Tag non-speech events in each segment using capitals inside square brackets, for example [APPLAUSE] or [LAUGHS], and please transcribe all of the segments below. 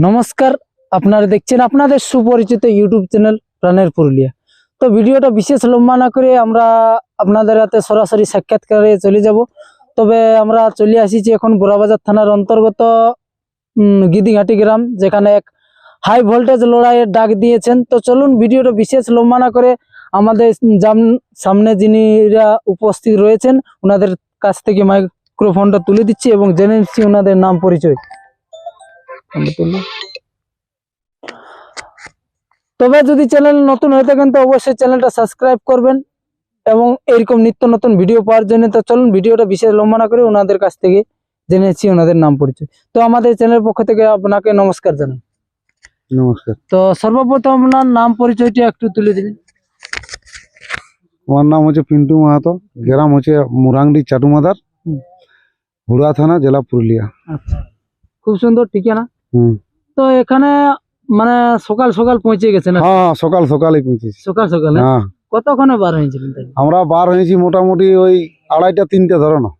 নমস্কার, আপনারা দেখছেন আপনাদের সুপরিচিত ইউটিউব চ্যানেল প্রাণের পুরুলিয়া। তো ভিডিওটা বিশেষ লম্বা না করে আমরা আপনাদের হাতে সরাসরি সাক্ষাৎকারে চলে যাব। তবে আমরা চলে আসিছি এখন বোরাবাজার থানার অন্তর্গত গিদিঘাটি গ্রাম, যেখানে এক হাই ভোল্টেজ লড়াইয়ের ডাক দিয়েছেন। তো চলুন ভিডিওটা বিশেষ লম্বা না করে আমাদের জাম- সামনে যিনিরা উপস্থিত রয়েছেন, ওনাদের কাছ থেকে মাইক্রোফোনটা তুলে দিচ্ছি এবং জেনে নিচ্ছি ওনাদের নাম পরিচয়। তবে যদি চ্যানেল নতুন হয়ে থাকেন তো অবশ্যই চ্যানেলটা সাবস্ক্রাইব করবেন এবং এরকম নিত্য নতুন ভিডিও পাওয়ার জন্য তো চলুন ভিডিওটা বিশেষ লম্বা না করে ওনাদের কাছ থেকে জেনেছি ওনাদের নাম পরিচয়। তো আমাদের চ্যানেলের পক্ষ থেকে আপনাকে নমস্কার জানাই। নমস্কার। তো সর্বপ্রথম আপনার নাম পরিচয়টা একটু তুলে দিন আমার নাম হচ্ছে পিন্টু মাহাতো গ্রাম হচ্ছে মুরাংডি চাটুমাদার। হুড়া থানা জেলা পুরুলিয়া। আচ্ছা। খুব সুন্দর ঠিকানা। তো এখানে মানে সকাল সকাল পৌঁছে গেছে না? হ্যাঁ সকাল সকালেই পৌঁছেছি। সকাল সকালে? হ্যাঁ। কতক্ষণে বার হয়েছিলেন আমরা বার হয়েছি মোটামুটি ওই আড়াইটা তিনটে ধরো না।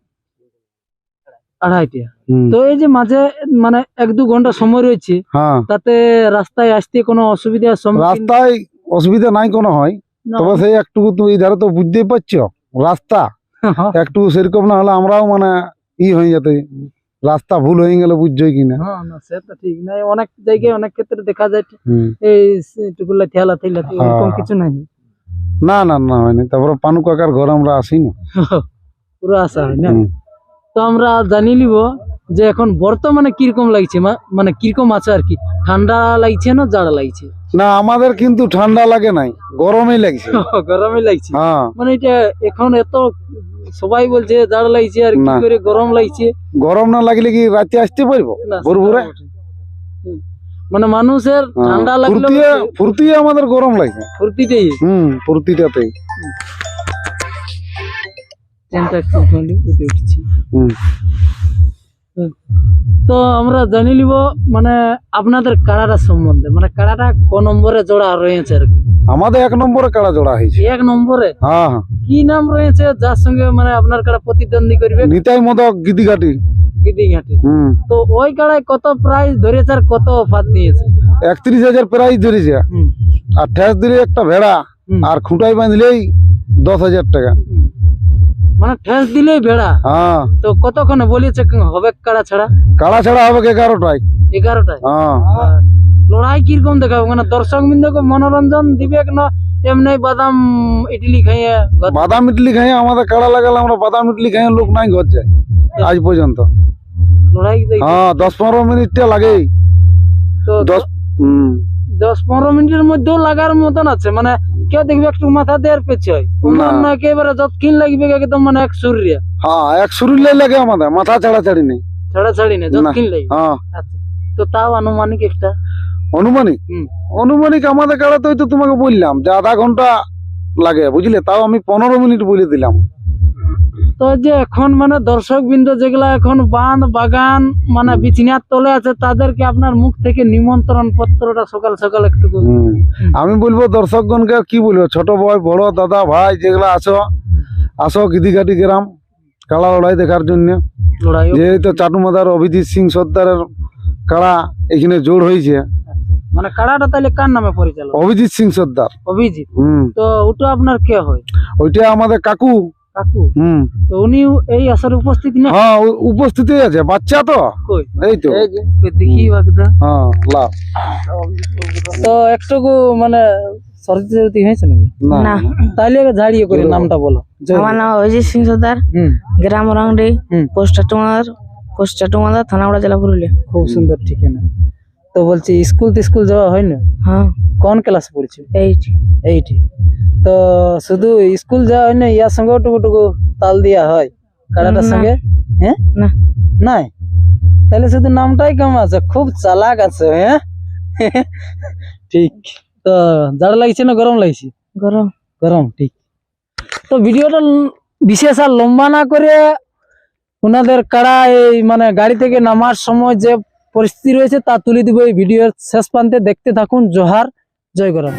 আড়াইটা। তো এই যে মাঝে মানে এক দু ঘণ্টা সময় রয়েছে হ্যাঁ। তাতে রাস্তায় আসতে কোনো সম্মুখীন রাস্তায় অসুবিধা নাই কোনো হয়। না। তবে সেই একটু তুমি ধারে তো বুঝতেই পারছ রাস্তা। [LAUGHS] একটু সেরকম না হলে আমরাও মানে ই হয়ে যেতে। রাস্তা ভুল হয়ে গেলে বুঝছোই কিনা। হ্যাঁ, না ঠিক নাই। অনেক জায়গায় অনেক ক্ষেত্রে দেখা যায় এই টুকুলা ঠেলা ঠেলা এরকম হ্যাঁ। কিছু নাই। না না না হয়নি। তারপরে পানু কাকার ঘর আমরা আসি না [LAUGHS] পুরো আশা হয় না। তো আমরা জানি নিব যে এখন বর্তমানে কীরকম লাগছে মা- মানে কীরকম আছে আর কি। ঠান্ডা লাগছে না জাড়া লাগছে? না আমাদের কিন্তু ঠান্ডা লাগে নাই। গরমই লাগছে। [LAUGHS] গরমে লাগছে। হ্যাঁ। মানে এটা এখন এত সবাই বলছে জাড় লাগছে আর কি করে গরম লাগছে। গরম না লাগলে কি রাতে আসতে পারব? না, ভোর ভোরে? সেটাও বটে। হুম। মানে মানুষের হ্যাঁ, ঠান্ডা লাগলে ফুর্তিয়ে ফুর্তিয়ে আমাদের গরম লাগে ফুর্তিটাই হুম ফুর্তিটাতেই। তো আমরা জানি নিব মানে আপনাদের কাড়াটা সম্বন্ধে মানে কাড়াটা ক নম্বরে জোড়া রয়েছে আর কি? আমাদের এক নম্বরে কাড়া জোড়া হয়েছে। এক নম্বরে? হ্যাঁ হ্যাঁ। কি নাম রয়েছে? যার সঙ্গে মানে আপনার কাড়া প্রতিদ্বন্দ্বী করবে? নিতাই মদক গিদিঘাটি। গিদিঘাটি। তো ওই কাড়ায় কত প্রাইস ধরেছে আর কত অফার দিয়েছে? একত্রিশ হাজার প্রাইস ধরেছে। আর ঠেস দিলে একটা ভেড়া আর খুঁটাই বাঁধলেই দশ হাজার টাকা। মানে ঠেস দিলেই ভেড়া? হ্যাঁ। তো কতক্ষণে বলেছে হবে কাড়া ছাড়া? কাড়া ছাড়া হবে এগারোটায়? এগারোটায়? হ্যাঁ। লড়াই কীরকম দেখাবে? মানে দর্শক বিন্দুকে মনোরঞ্জন দিবে না? এমনি বাদাম ইডলি খাইয়ে বাদাম ইডলি খাই আমাদের কাড়া লাগালে আমরা বাদাম ইডলি খাই লোক নাই ঘর যায় আজ পর্যন্ত। হ্যাঁ দশ পনেরো মিনিটটা লাগে তো দশ দশ পনেরো মিনিটের মধ্যেও লাগার মতন আছে মানে কেউ দেখবে একটু মাথা দেওয়ার পেছে হয়। অন্যান্য একেবারে যতক্ষণ লাগবে একদম মানে এক সুরিয়া হ্যাঁ এক শরীরে লাগে আমাদের মাথা ছাড়া ছাড়ি নেই। ছাড়া ছাড়ি না। যতক্ষণ লাগবে। হ্যাঁ। আচ্ছা তো তাও আনুমানিক একটা অনুমানিক? হুম। অনুমানিক আমাদের কাড়াতে তো তোমাকে বললাম যে আধা ঘণ্টা লাগে বুঝলে? তাও আমি পনেরো মিনিট বলে দিলাম। তো যে এখন মানে দর্শক বিন্দু যেগুলা এখন বাঁধ বাগান মানে বিছনার তলে আছে তাদেরকে আপনার মুখ থেকে নিমন্ত্রণ পত্রটা সকাল সকাল একটু আমি বলব দর্শকগণকে কি বলব? ছোট ভাই বড় দাদা ভাই যেগুলা আসো আসো গিদিঘাটি গ্রাম কালা লড়াই দেখার জন্য। লড়াই যেহেতু চাটুমাদার অভিজিৎ সিং সর্দারের কাড়া এখানে জোর হয়েছে মানে কাড়াটা তাহলে কার নামে পরিচালক? অভিজিৎ সিং সর্দার। অভিজিৎ? হুম। তো ওটা আপনার কে হয়? ওইটা আমাদের কাকু। কাকু? হুম। তো উনি এই আসরে উপস্থিত না? হ্যাঁ ও- আছে। বাচ্চা তো? কই? এই দেখি বাগদা হ্যাঁ লাভ তো একটুকু মানে সর্দি হয়েছে নাকি? না ঝাড়িয়ে করে নামটা বলো। আমার নাম অভিজিৎ সিং সর্দার। গ্রাম রাংডি হুম। পোস্ট টুমাদার পোস্ট টুমাদার থানাগুড়া জেলা পুরুলিয়া। খুব সুন্দর ঠিকানা। তো বলছি স্কুল টিস্কুল যাওয়া হয় না হ্যাঁ। কোন ক্লাসে পড়ছি এইট এইটি তো শুধু স্কুল যাওয়া হয় না ইয়ার সঙ্গে টুকু টুকু তাল দিয়া হয়? কারাটার। সঙ্গে? হ্যাঁ? না। নাই? তাহলে শুধু নামটাই কম আছে খুব চালাক আছে হ্যাঁ? ঠিক। তো জাড় লাগছে না গরম লাগছে? গরম। গরম ঠিক। তো ভিডিওটা বিশেষ আর লম্বা না করে ওনাদের কাড়া এই মানে গাড়ি থেকে নামার সময় যে পরিস্থিতি রয়েছে তা তুলে দিব এই ভিডিওর শেষ প্রান্তে। দেখতে থাকুন জোহার জয় গরম।